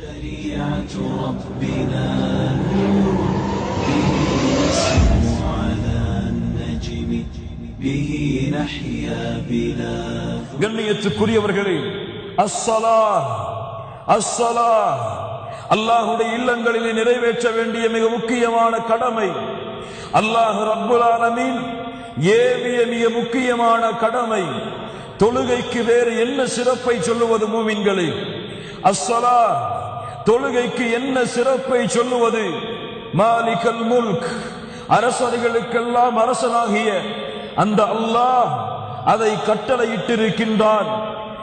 شريعة ربنا نور به نسمو على النجم به نحيا بلا கண்ணியத்துக்குரியவர்களே அஸ்ஸலா அஸ்ஸலா அல்லாஹுடைய இல்லங்களிலே நிறைவேற்ற வேண்டிய மிக முக்கியமான கடமை அல்லாஹ் ரப்புல் ஆலமீன் ஏவிய மிக முக்கியமான கடமை தொழுகைக்கு வேறு என்ன சிறப்பை சொல்லுவது மூமின்களே அஸ்ஸலா தொழுகைக்கு என்ன சிறப்பை சொல்லுவது? மாலிகல் முல்க். அரசர்களுக்கெல்லாம் அரசனாகிய அந்த அல்லாஹ் அதை கட்டளையிட்டிருக்கின்றான்.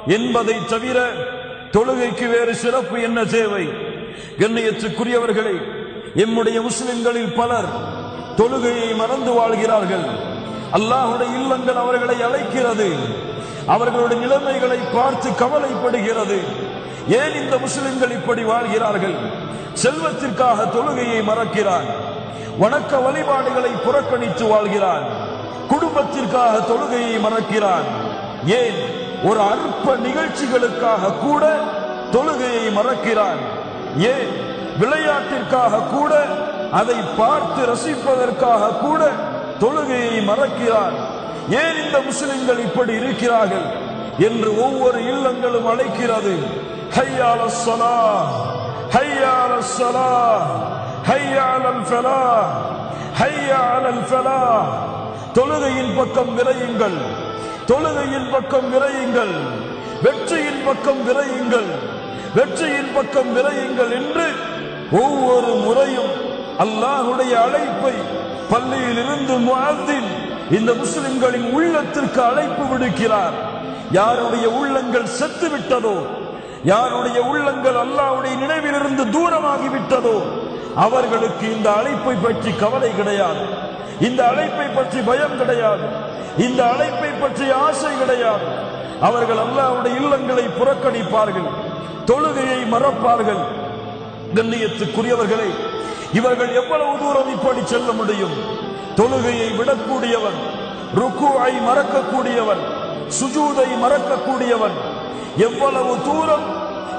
என்பதை தவிர தொழுகைக்கு வேறு சிறப்பு என்ன தேவை? கண்ணியத்துக்குரியவர்களே எம்முடைய முஸ்லிம்களில் பலர் தொழுகையை மறந்து வாழ்கிறார்கள். அல்லாஹுடைய இல்லங்கள் அவர்களை அழைக்கிறது. அவர்களுடைய நிலைமைகளை பார்த்து கவலைப்படுகிறது. ஏன் இந்த முஸ்லிம்கள் இப்படி வாழ்கிறார்கள்? செல்வத்திற்காக தொழுகையை மறக்கிறான். வணக்க வழிபாடுகளை புறக்கணித்து வாழ்கிறான். குடும்பத்திற்காக தொழுகையை மறக்கிறான். ஏன்? ஒரு அற்ப நிகழ்ச்சிகளுக்காக கூட தொழுகையை மறக்கிறான். ஏன்? விளையாட்டிற்காக கூட அதை பார்த்து ரசிப்பதற்காக கூட தொழுகையை மறக்கிறான். ஏன் இந்த முஸ்லிம்கள் இப்படி இருக்கிறார்கள் என்று ஒவ்வொரு இல்லங்களும் அழைக்கிறது? ஹையால ஸலா ஹையால ஸலா ஹையாலல் ஃபலா ஃபலா தொழுகையின் பக்கம் விரையுங்கள் தொழுகையின் பக்கம் விரையுங்கள் வெற்றியின் பக்கம் விரையுங்கள் வெற்றியின் பக்கம் விரையுங்கள் என்று ஒவ்வொரு முறையும் அல்லாஹுடைய அழைப்பை பள்ளியில் இருந்து முஅத்தின் இந்த முஸ்லிம்களின் உள்ளத்திற்கு அழைப்பு விடுக்கிறார். யாருடைய உள்ளங்கள் செத்து விட்டதோ யாருடைய உள்ளங்கள் அல்லாவுடைய நினைவிலிருந்து தூரமாகி விட்டதோ அவர்களுக்கு இந்த அழைப்பை பற்றி கவலை கிடையாது. இந்த அழைப்பை பற்றி பயம் கிடையாது. இந்த அழைப்பை பற்றி ஆசை கிடையாது. அவர்கள் அல்லாவுடைய இல்லங்களை புறக்கணிப்பார்கள் தொழுகையை மறப்பார்கள். கண்ணியத்துக்குரியவர்களை இவர்கள் எவ்வளவு தூரம் இப்படி செல்ல முடியும்? தொழுகையை விடக்கூடியவன் ருக்குவை மறக்கக்கூடியவன் சுஜூதை மறக்கக்கூடியவன். எவ்வளவு தூரம்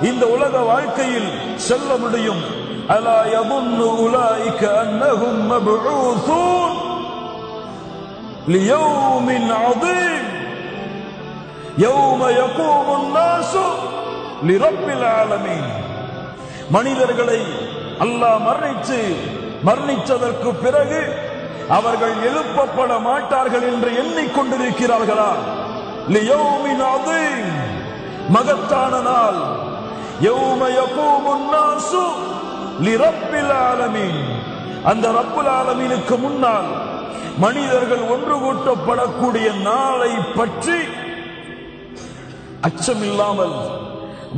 இந்த உலக வாழ்க்கையில் செல்ல முடியும்? அலா யதுன்னு உலாயிக அன்னஹும் மப்ஊதூன் லியௌமின் அதீம். யௌம யகூமுன் நாசு லிரப்பில் மனிதர்களை அல்லாஹ் மரணித்து மரணித்ததற்கு பிறகு அவர்கள் எழுப்பப்பட மாட்டார்கள் என்று எண்ணிக்கொண்டிருக்கிறார்களா? மகத்தான நாள். யௌம அந்த ரப்புல் ஆலமீனுக்கு முன்னால் மனிதர்கள் ஒன்று கூட்டப்படக்கூடிய நாளை பற்றி அச்சமில்லாமல்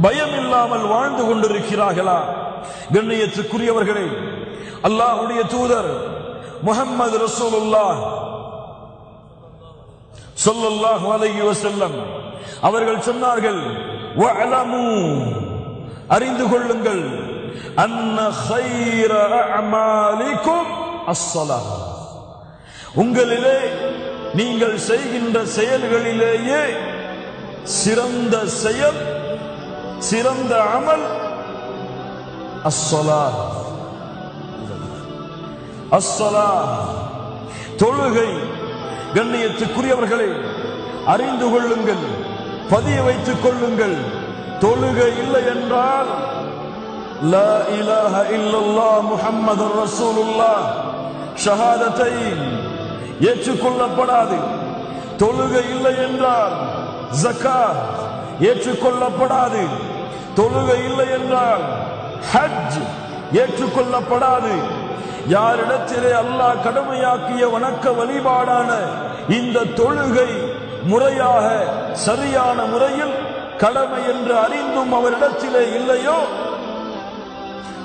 பயம் இல்லாமல் வாழ்ந்து கொண்டிருக்கிறார்களா? கண்ணியத்துக்குரியவர்களே அல்லாஹுடைய தூதர் முகமது ரசூலுல்லாஹ் ஸல்லல்லாஹு அலைஹி வஸல்லம் அவர்கள் சொன்னார்கள் வஅலமு. அறிந்து கொள்ளுங்கள். அன்ன கைர அமாலிக்கும் அஸ்ஸலாஹ் உங்களிலே நீங்கள் செய்கின்ற செயல்களிலேயே சிறந்த செயல் சிறந்த அமல் அஸ்ஸலா அஸ்ஸலா தொழுகை கண்ணியத்துக்குரியவர்களே அறிந்து கொள்ளுங்கள் பதிய வைத்துக் கொள்ளுங்கள். தொழுகை இல்லை என்றால் லா இலாஹ இல்லல்லாஹ் முஹம்மது ரசூலுல்லாஹ். ஷஹாதத்தை ஏற்றுக்கொள்ளப்படாது. தொழுகை இல்லை என்றால் ஜக்கா ஏற்றுக்கொள்ளப்படாது. தொழுகை இல்லை என்றால் ஹஜ் ஏற்றுக்கொள்ளப்படாது. யாரிடத்திலே அல்லாஹ் கடுமையாக்கிய வணக்க வழிபாடான இந்த தொழுகை முறையாக சரியான முறையில் கடமை என்று அறிந்தும் அவரிடத்திலே இல்லையோ?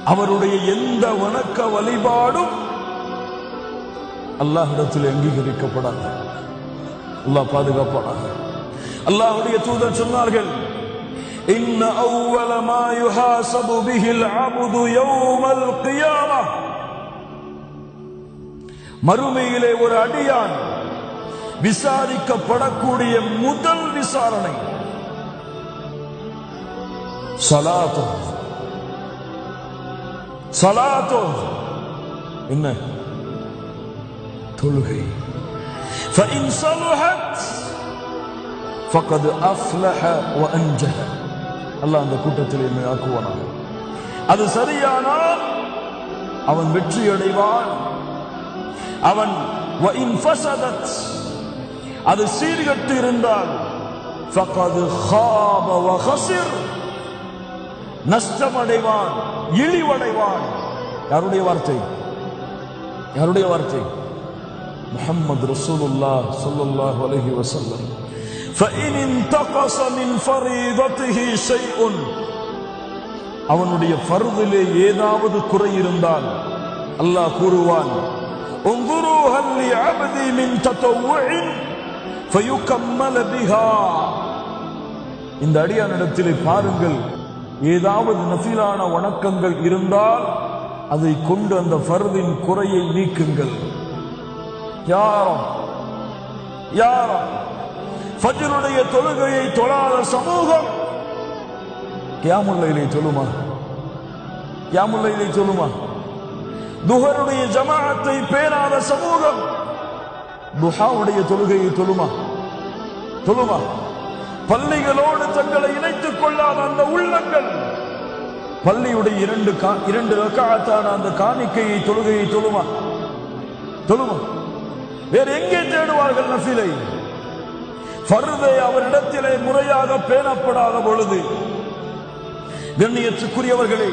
அவருடைய எந்த வணக்க வழிபாடும் அல்லாஹிடத்தில் அங்கீகரிக்கப்படாது. அல்லாஹ் பாதுகாப்பானாக. அல்லாஹுடைய தூதர் சொன்னார்கள் இன்ன அவ்வல மா யுஹாசபு பிஹில் அப்து யௌமல் மறுமையிலே ஒரு அடியான் விசாரிக்கப்படக்கூடிய முதல் விசாரணை சலாத்து சலாத்தோ என்ன தொழுகை فإن صلحت فقد أفلح وأنجح அல்லாஹ் அந்த கூட்டத்தில் என்னை ஆக்குவானாக அது சரியானால் அவன் வெற்றி அடைவான் அவன் وإن فسدت அது சீர்கட்டு இருந்தால் فقد خاب وخسر நஷ்டமடைவான் இழிவடைவான் யாருடைய வார்த்தை யாருடைய வார்த்தை முஹம்மது ரசூலுல்லாஹ் ஸல்லல்லாஹு அலைஹி வஸல்லம் فإن انتقص من فريضته شيء அவனுடைய ஃபர்திலே ஏதாவது குறை இருந்தால் அல்லாஹ் கூறுவான் انظروا هل لعبدي من تطوع فيكمل بها இந்த அடியானிடத்திலே பாருங்கள் ஏதாவது நஃபிலான வணக்கங்கள் இருந்தால் அதை கொண்டு அந்த ஃபர்தின் குறையை நீக்குங்கள் யாரும் யாரும் ஃபஜ்ருடைய தொழுகையை தொழாத சமூகம் கியாமுல்லையிலே சொல்லுமா கியாமுல்லையிலே சொல்லுமா துஹருடைய ஜமாஅத்தை பேராத சமூகம் துஹாவுடைய தொழுகையை தொழுமா? தொழுமா? பள்ளிகளோடு தங்களை இணைத்துக் கொள்ளாத அந்த உள்ளங்கள் பள்ளியுடைய இரண்டு கா- இரண்டு ரக்காத்தான அந்த காணிக்கையை தொழுகையை தொழுமா? தொழுமா? வேறு எங்கே தேடுவார்கள் நஃபிலை? பருதை அவரிடத்திலே முறையாக பேணப்படாத பொழுது. கண்ணியத்துக்குரியவர்களே